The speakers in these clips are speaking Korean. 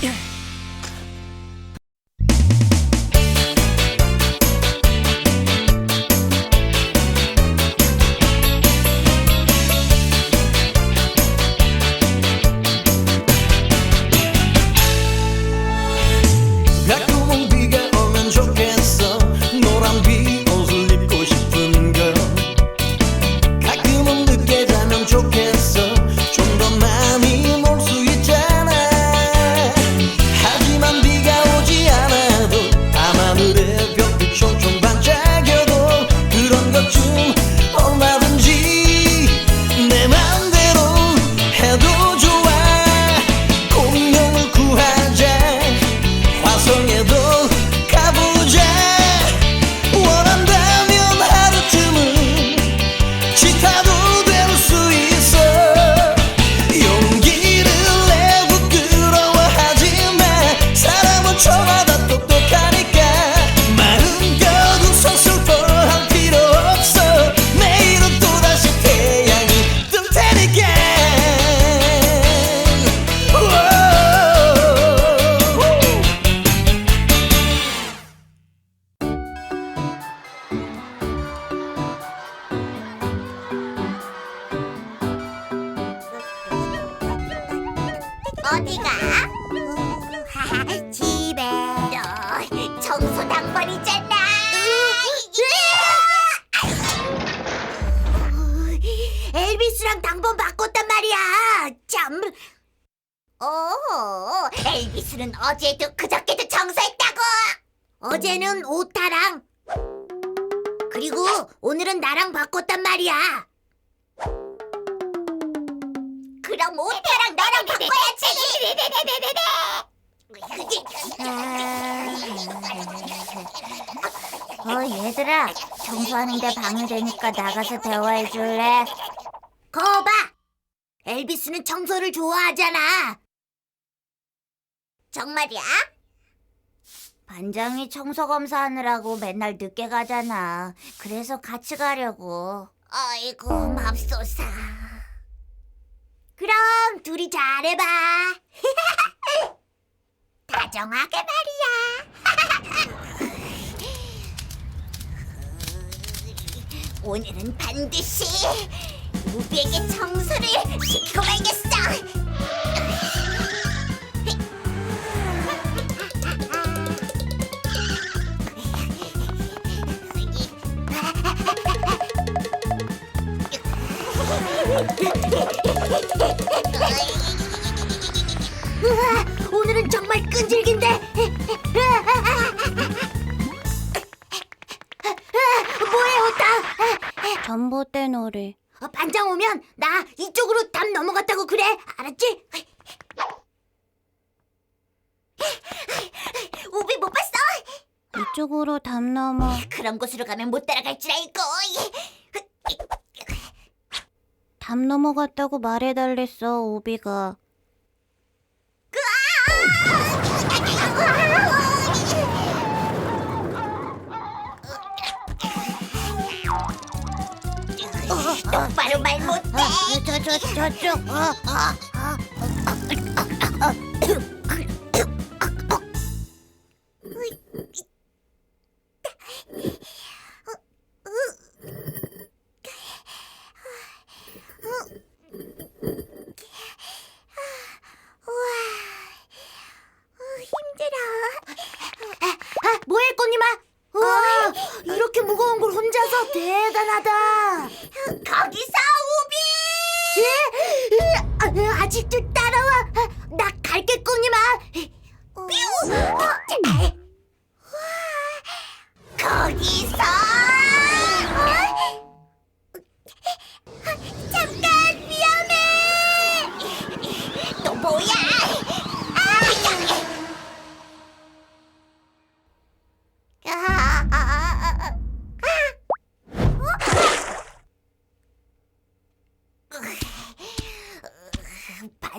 가 어디가? 집에 너 청소 당번이잖아. 엘비스랑 당번 바꿨단 말이야. 참. 오, 엘비스는 어제도 그저께도 청소했다고. 어제는 오타랑. 그리고 오늘은 나랑 바꿨단 말이야. 그럼 오타랑 나랑 바꿔야지. 어 얘들아 청소하는데 방해되니까 나가서 대화해 줄래? 거봐 엘비스는 청소를 좋아하잖아. 정말이야? 반장이 청소 검사하느라고 맨날 늦게 가잖아. 그래서 같이 가려고. 아이고 맙소사. 그럼 둘이 잘해봐. 다정하게 말이야. 오늘은 반드시 우비에게 청소를 시키고 말겠어. 우와, 오늘은 정말 끈질긴데. 뭐해, 오타? 전봇대 놀이. 어, 반장 오면 나 이쪽으로 담 넘어갔다고 그래. 알았지? 우비 못 봤어? 이쪽으로 담 넘어. 그런 곳으로 가면 못 따라갈 줄 알고. 담 넘어갔다고 말해달랬어, 오비가. 어, 똑바로 말 못해. 저, 저, 저쪽. 어, 힘들어. 무거운 걸 혼자서 대단하다. 거기서 우비! 예? 아, 아직도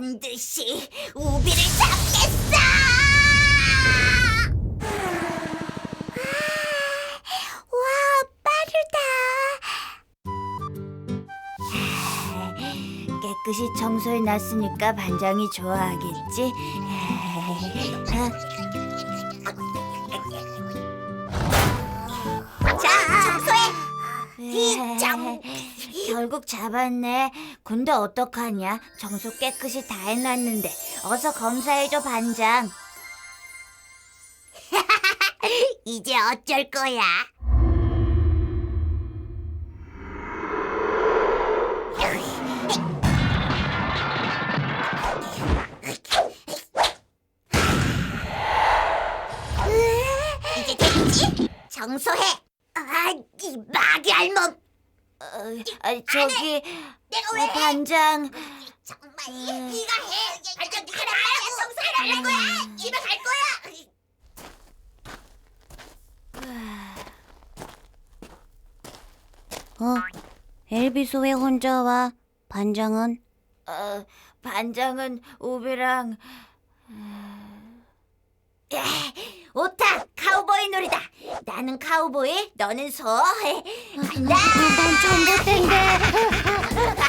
반드시 우비를 잡겠어! 와, 빠르다. 깨끗이 청소해 놨으니까 반장이 좋아하겠지? 정. 결국 잡았네. 근데 어떡하냐? 청소 깨끗이 다 해놨는데. 어서 검사해줘, 반장. 이제 어쩔 거야? 이제 됐지? 청소해. 아, 이 마귀알몸. 어, 아, 저기 내가 왜 반장 정말 네가 해. 반장 네가 하라고 청소해달라는 거야. 집에 갈 거야. 어, 엘비스 왜 혼자 와? 반장은? 어, 반장은 우비랑 에, 오타 카우보이 놀이다. 나는 카우보이, 너는 소. 간다. 난 전봇대인데.